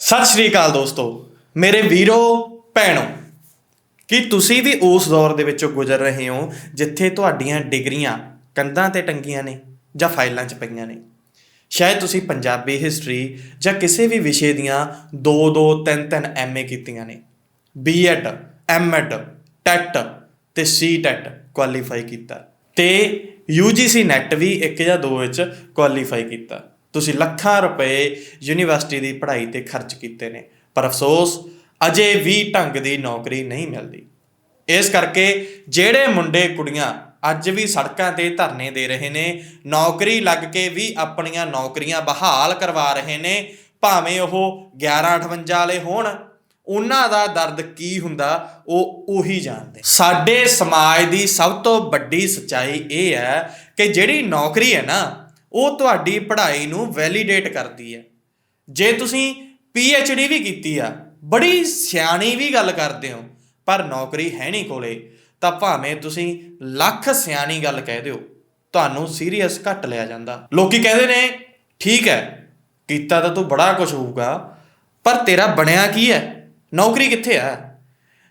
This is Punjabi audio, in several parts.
ਸਤਿ ਸ਼੍ਰੀ ਅਕਾਲ ਦੋਸਤੋ, ਮੇਰੇ ਵੀਰੋ, ਭੈਣੋ, ਕੀ ਤੁਸੀਂ ਵੀ ਉਸ ਦੌਰ ਦੇ ਵਿੱਚੋਂ ਗੁਜ਼ਰ ਰਹੇ ਹੋ ਜਿੱਥੇ ਤੁਹਾਡੀਆਂ ਡਿਗਰੀਆਂ ਕੰਧਾਂ ਤੇ ਟੰਗੀਆਂ ਨੇ ਜਾਂ ਫਾਈਲਾਂ 'ਚ ਪਈਆਂ ਨੇ? ਸ਼ਾਇਦ ਤੁਸੀਂ ਪੰਜਾਬੀ ਹਿਸਟਰੀ ਜਾਂ ਕਿਸੇ ਵੀ ਵਿਸ਼ੇ ਦੀਆਂ 2 2 3 3 ਐਮਏ ਕੀਤੀਆਂ ਨੇ। ਬੀਐਡ ਐਮਐਡ ਟੈਟ ਤੇ ਸੀਟੈਟ ਕੁਆਲੀਫਾਈ ਕੀਤਾ ਤੇ ਯੂਜੀਸੀ ਨੈਟ ਵੀ ਇੱਕ ਜਾਂ ਦੋ ਵਿੱਚ ਕੁਆਲੀਫਾਈ ਕੀਤਾ। ਤੁਸੀਂ ਲੱਖਾਂ ਰੁਪਏ ਯੂਨੀਵਰਸਿਟੀ ਦੀ ਪੜ੍ਹਾਈ ਤੇ ਖਰਚ ਕੀਤੇ ਨੇ। ਪਰ ਅਫਸੋਸ, ਅਜੇ ਵੀ ਢੰਗ ਦੀ ਨੌਕਰੀ ਨਹੀਂ ਮਿਲਦੀ। ਇਸ ਕਰਕੇ ਜਿਹੜੇ ਮੁੰਡੇ ਕੁੜੀਆਂ ਅੱਜ ਵੀ ਸੜਕਾਂ ਤੇ ਧਰਨੇ ਦੇ ਰਹੇ ਨੇ, ਨੌਕਰੀ ਲੱਗ ਕੇ ਵੀ ਆਪਣੀਆਂ ਨੌਕਰੀਆਂ ਬਹਾਲ ਕਰਵਾ ਰਹੇ ਨੇ, ਭਾਵੇਂ ਉਹ 1158 ਵਾਲੇ ਹੋਣ, ਉਹਨਾਂ ਦਾ ਦਰਦ ਕੀ ਹੁੰਦਾ, ਉਹ ਉਹੀ ਜਾਣਦੇ। ਸਾਡੇ ਸਮਾਜ ਦੀ ਸਭ ਤੋਂ ਵੱਡੀ ਸੱਚਾਈ ਇਹ ਹੈ ਕਿ ਜਿਹੜੀ ਨੌਕਰੀ ਹੈ ਨਾ ਉਹ ਤੁਹਾਡੀ ਪੜ੍ਹਾਈ ਨੂੰ ਵੈਲੀਡੇਟ ਕਰਦੀ ਹੈ। ਜੇ ਤੁਸੀਂ ਡੀ ਵੀ ਕੀਤੀ ਆ, ਬੜੀ ਸਿਆਣੀ ਵੀ ਗੱਲ ਕਰਦੇ ਹੋ, ਪਰ ਨੌਕਰੀ ਹੈ ਨਹੀਂ ਕੋਲੇ, ਤਾਂ ਭਾਵੇਂ ਤੁਸੀਂ ਲੱਖ ਸਿਆਣੀ ਗੱਲ ਕਹਿ ਦਿਓ, ਤੁਹਾਨੂੰ ਸੀਰੀਅਸ ਘੱਟ ਲਿਆ ਜਾਂਦਾ। ਲੋਕੀ ਕਹਿੰਦੇ ਨੇ, ਠੀਕ ਹੈ, ਕੀਤਾ ਤਾਂ ਤੂੰ ਬੜਾ ਕੁਝ ਹੋਊਗਾ, ਪਰ ਤੇਰਾ ਬਣਿਆ ਕੀ ਹੈ? ਨੌਕਰੀ ਕਿੱਥੇ ਆ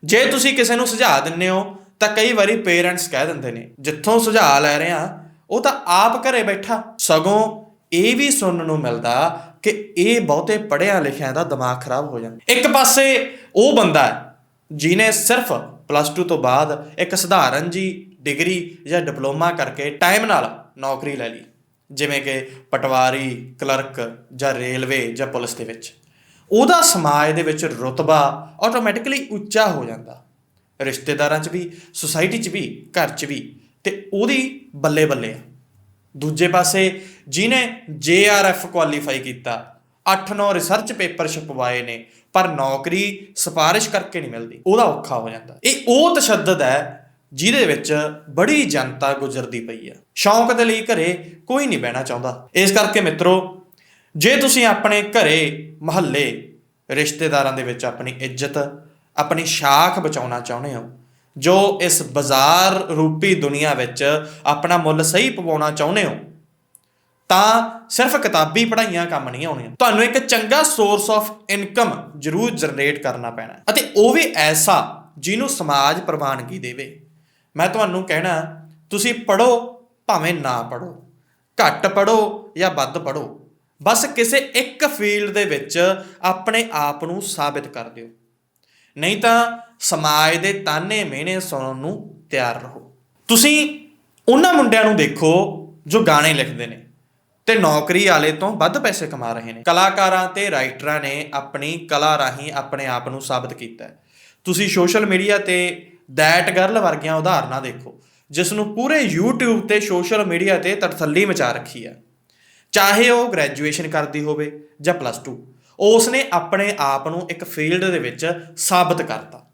ਜੇ ਤੁਸੀਂ ਕਿਸੇ ਨੂੰ ਸੁਝਾਅ ਦਿੰਦੇ ਹੋ, ਤਾਂ ਕਈ ਵਾਰੀ ਪੇਰੈਂਟਸ ਕਹਿ ਦਿੰਦੇ ਨੇ, ਜਿੱਥੋਂ ਸੁਝਾਅ ਲੈ ਰਹੇ ਆ ਉਹ ਤਾਂ ਆਪ ਘਰੇ ਬੈਠਾ। ਸਗੋਂ ਇਹ ਵੀ ਸੁਣਨ ਨੂੰ ਮਿਲਦਾ ਕਿ ਇਹ ਬਹੁਤੇ ਪੜ੍ਹਿਆ ਲਿਖਿਆਂ ਦਾ ਦਿਮਾਗ ਖਰਾਬ ਹੋ ਜਾਂਦਾ। ਇੱਕ ਪਾਸੇ ਉਹ ਬੰਦਾ ਹੈ ਜਿਨੇ ਸਿਰਫ ਪਲੱਸ 2 ਤੋਂ ਬਾਅਦ ਇੱਕ ਸਧਾਰਨ ਜੀ ਡਿਗਰੀ ਜਾਂ ਡਿਪਲੋਮਾ ਕਰਕੇ ਟਾਈਮ ਨਾਲ ਨੌਕਰੀ ਲੈ ਲਈ, ਜਿਵੇਂ ਕਿ ਪਟਵਾਰੀ, ਕਲਰਕ ਜਾਂ ਰੇਲਵੇ ਜਾਂ ਪੁਲਿਸ ਦੇ ਵਿੱਚ। ਉਹਦਾ ਸਮਾਜ ਦੇ ਵਿੱਚ ਰੁਤਬਾ ਆਟੋਮੈਟਿਕਲੀ ਉੱਚਾ ਹੋ ਜਾਂਦਾ। ਰਿਸ਼ਤੇਦਾਰਾਂ 'ਚ ਵੀ ਸੁਸਾਇਟੀ 'ਚ ਵੀ, ਘਰ 'ਚ ਵੀ। ਤੇ ਉਹਦੀ ਬੱਲੇ ਬੱਲੇ ਆ। ਦੂਜੇ ਪਾਸੇ ਜਿਨੇ ਜੇਆਰਐਫ ਕੁਆਲੀਫਾਈ ਕੀਤਾ 8-9 ਰਿਸਰਚ ਪੇਪਰ ਛਪਵਾਏ ਨੇ, ਪਰ ਨੌਕਰੀ ਸਿਫਾਰਿਸ਼ ਕਰਕੇ ਨਹੀਂ ਮਿਲਦੀ। ਉਹਦਾ ਔਖਾ ਹੋ ਜਾਂਦਾ। ਇਹ ਉਹ ਤਸ਼ੱਦਦ ਹੈ ਜਿਹਦੇ ਵਿੱਚ ਬੜੀ ਜਨਤਾ ਗੁਜ਼ਰਦੀ ਪਈ ਹੈ ਸ਼ੌਂਕ ਦੇ ਲਈ ਘਰੇ ਕੋਈ ਨਹੀਂ ਬਹਿਣਾ ਚਾਹੁੰਦਾ। ਇਸ ਕਰਕੇ ਮਿੱਤਰੋ, ਜੇ ਤੁਸੀਂ ਆਪਣੇ ਘਰੇ ਮਹੱਲੇ ਰਿਸ਼ਤੇਦਾਰਾਂ ਦੇ ਵਿੱਚ ਆਪਣੀ ਇੱਜ਼ਤ, ਆਪਣੀ ਸ਼ਾਖ ਬਚਾਉਣਾ ਚਾਹੁੰਦੇ ਹੋ ਜੋ ਇਸ ਬਾਜ਼ਾਰ ਰੂਪੀ ਦੁਨੀਆ ਵਿੱਚ ਆਪਣਾ ਮੁੱਲ ਸਹੀ ਪਵਾਉਣਾ ਚਾਹੁੰਦੇ ਹੋ, ਤਾਂ ਸਿਰਫ ਕਿਤਾਬੀ ਪੜ੍ਹਾਈਆਂ ਕੰਮ ਨਹੀਂ ਆਉਣੀਆਂ। ਤੁਹਾਨੂੰ ਇੱਕ ਚੰਗਾ ਸੋਰਸ ਆਫ ਇਨਕਮ ਜ਼ਰੂਰ ਜਨਰੇਟ ਕਰਨਾ ਪੈਣਾ ਅਤੇ ਉਹ ਵੀ ਐਸਾ ਜਿਹਨੂੰ ਸਮਾਜ ਪ੍ਰਵਾਨਗੀ ਦੇਵੇ। ਮੈਂ ਤੁਹਾਨੂੰ ਕਹਿਣਾ, ਤੁਸੀਂ ਪੜੋ ਭਾਵੇਂ ਨਾ ਪੜੋ ਘੱਟ ਪੜੋ ਜਾਂ ਵੱਧ ਪੜੋ ਬਸ ਕਿਸੇ ਇੱਕ ਫੀਲਡ ਦੇ ਵਿੱਚ ਆਪਣੇ ਆਪ ਨੂੰ ਸਾਬਿਤ ਕਰ ਦਿਓ। ਨਹੀਂ ਤਾਂ ਸਮਾਜ ਦੇ ਤਾਨੇ ਮਿਹਣੇ ਸੁਣਨ ਨੂੰ ਤਿਆਰ ਰਹੋ। ਤੁਸੀਂ ਉਹਨਾਂ ਮੁੰਡਿਆਂ ਨੂੰ ਦੇਖੋ ਜੋ ਗਾਣੇ ਲਿਖਦੇ ਨੇ ਤੇ ਨੌਕਰੀ ਵਾਲੇ ਤੋਂ ਵੱਧ ਪੈਸੇ ਕਮਾ ਰਹੇ ਨੇ। ਕਲਾਕਾਰਾਂ ਤੇ ਰਾਈਟਰਾਂ ਨੇ ਆਪਣੀ ਕਲਾ ਰਾਹੀਂ ਆਪਣੇ ਆਪ ਨੂੰ ਸਾਬਤ ਕੀਤਾ ਤੁਸੀਂ ਸੋਸ਼ਲ ਮੀਡੀਆ ਤੇ ਦੈਟ ਗਰਲ ਵਰਗੀਆਂ ਉਦਾਹਰਨਾਂ ਦੇਖੋ ਜਿਸ ਨੂੰ ਪੂਰੇ YouTube ਤੇ ਸੋਸ਼ਲ ਮੀਡੀਆ ਤੇ ਤਰਥੱਲੀ ਮਚਾ ਰੱਖੀ ਹੈ। ਚਾਹੇ ਉਹ ਗ੍ਰੈਜੂਏਸ਼ਨ ਕਰਦੀ ਹੋਵੇ ਜਾਂ ਪਲੱਸ 2 ਉਸ ਨੇ ਆਪਣੇ ਆਪ ਨੂੰ ਇੱਕ ਫੀਲਡ ਦੇ ਵਿੱਚ ਸਾਬਤ ਕਰਤਾ।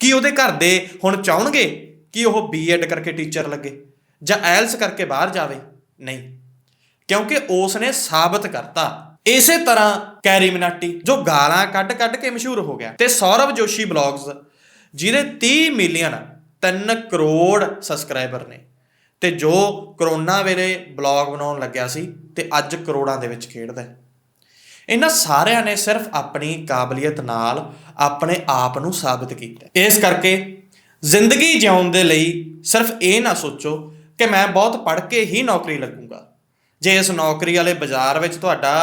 ਕੀ ਉਹਦੇ ਘਰ ਦੇ ਹੁਣ ਚਾਹਣਗੇ ਕਿ ਉਹ ਬੀਐਡ ਕਰਕੇ ਟੀਚਰ ਲੱਗੇ ਜਾਂ ਐਲਸ ਕਰਕੇ ਬਾਹਰ ਜਾਵੇ? ਨਹੀਂ। ਕਿਉਂਕਿ ਉਸ ਨੇ ਸਾਬਤ ਕਰਤਾ। ਇਸੇ ਤਰ੍ਹਾਂ ਕੈਰੀ ਮਿਨਾਟੀ ਜੋ ਗਾਲਾਂ ਕੱਢ ਕੱਢ ਕੇ ਮਸ਼ਹੂਰ ਹੋ ਗਿਆ। ਤੇ ਸੌਰਵ ਜੋਸ਼ੀ ਬਲੌਗਸ, ਜਿਹਦੇ 30 ਮਿਲੀਅਨ 3 ਕਰੋੜ ਸਬਸਕ੍ਰਾਈਬਰ ਨੇ। ਤੇ ਜੋ ਕਰੋਨਾ ਵੇਲੇ ਬਲੌਗ ਬਣਾਉਣ ਲੱਗਿਆ ਸੀ, ਤੇ ਅੱਜ ਕਰੋੜਾਂ ਦੇ ਵਿੱਚ ਖੇਡਦਾ ਹੈ। ਇਹਨਾਂ ਸਾਰਿਆਂ ਨੇ ਸਿਰਫ ਆਪਣੀ ਕਾਬਲੀਅਤ ਨਾਲ ਆਪਣੇ ਆਪ ਨੂੰ ਸਾਬਤ ਕੀਤਾ। ਇਸ ਕਰਕੇ ਜ਼ਿੰਦਗੀ ਜਿਉਣ ਦੇ ਲਈ ਸਿਰਫ ਇਹ ਨਾ ਸੋਚੋ ਕਿ ਮੈਂ ਬਹੁਤ ਪੜ੍ਹ ਕੇ ਹੀ ਨੌਕਰੀ ਲੱਗੂੰਗਾ। ਜੇ ਇਸ ਨੌਕਰੀ ਵਾਲੇ ਬਾਜ਼ਾਰ ਵਿੱਚ ਤੁਹਾਡਾ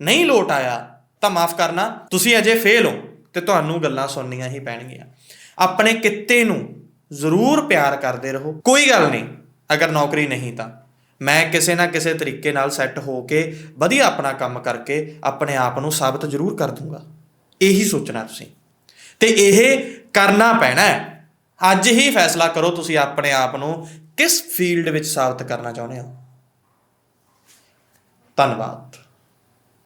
ਨਹੀਂ ਲੋਟ ਆਇਆ, ਤਾਂ ਮਾਫ ਕਰਨਾ, ਤੁਸੀਂ ਅਜੇ ਫੇਲ ਹੋ ਤੇ ਤੁਹਾਨੂੰ ਗੱਲਾਂ ਸੁਣਨੀਆਂ ਹੀ ਪੈਣਗੀਆਂ। ਆਪਣੇ ਕਿੱਤੇ ਨੂੰ ਜ਼ਰੂਰ ਪਿਆਰ ਕਰਦੇ ਰਹੋ। ਕੋਈ ਗੱਲ ਨਹੀਂ, ਅਗਰ ਨੌਕਰੀ ਨਹੀਂ ਤਾਂ। ਮੈਂ ਕਿਸੇ ਨਾ ਕਿਸੇ ਤਰੀਕੇ ਨਾਲ ਸੈੱਟ ਹੋ ਕੇ ਵਧੀਆ ਆਪਣਾ ਕੰਮ ਕਰਕੇ ਆਪਣੇ ਆਪ ਨੂੰ ਸਾਬਤ ਜ਼ਰੂਰ ਕਰ ਦੂੰਗਾ। ਇਹੀ ਸੋਚਣਾ ਤੁਸੀਂ। ਤੇ ਇਹ ਕਰਨਾ ਪੈਣਾ ਹੈ। ਅੱਜ ਹੀ ਫੈਸਲਾ ਕਰੋ ਤੁਸੀਂ ਆਪਣੇ ਆਪ ਨੂੰ ਕਿਸ ਫੀਲਡ ਵਿੱਚ ਸਾਬਤ ਕਰਨਾ ਚਾਹੁੰਦੇ ਹੋ। ਧੰਨਵਾਦ।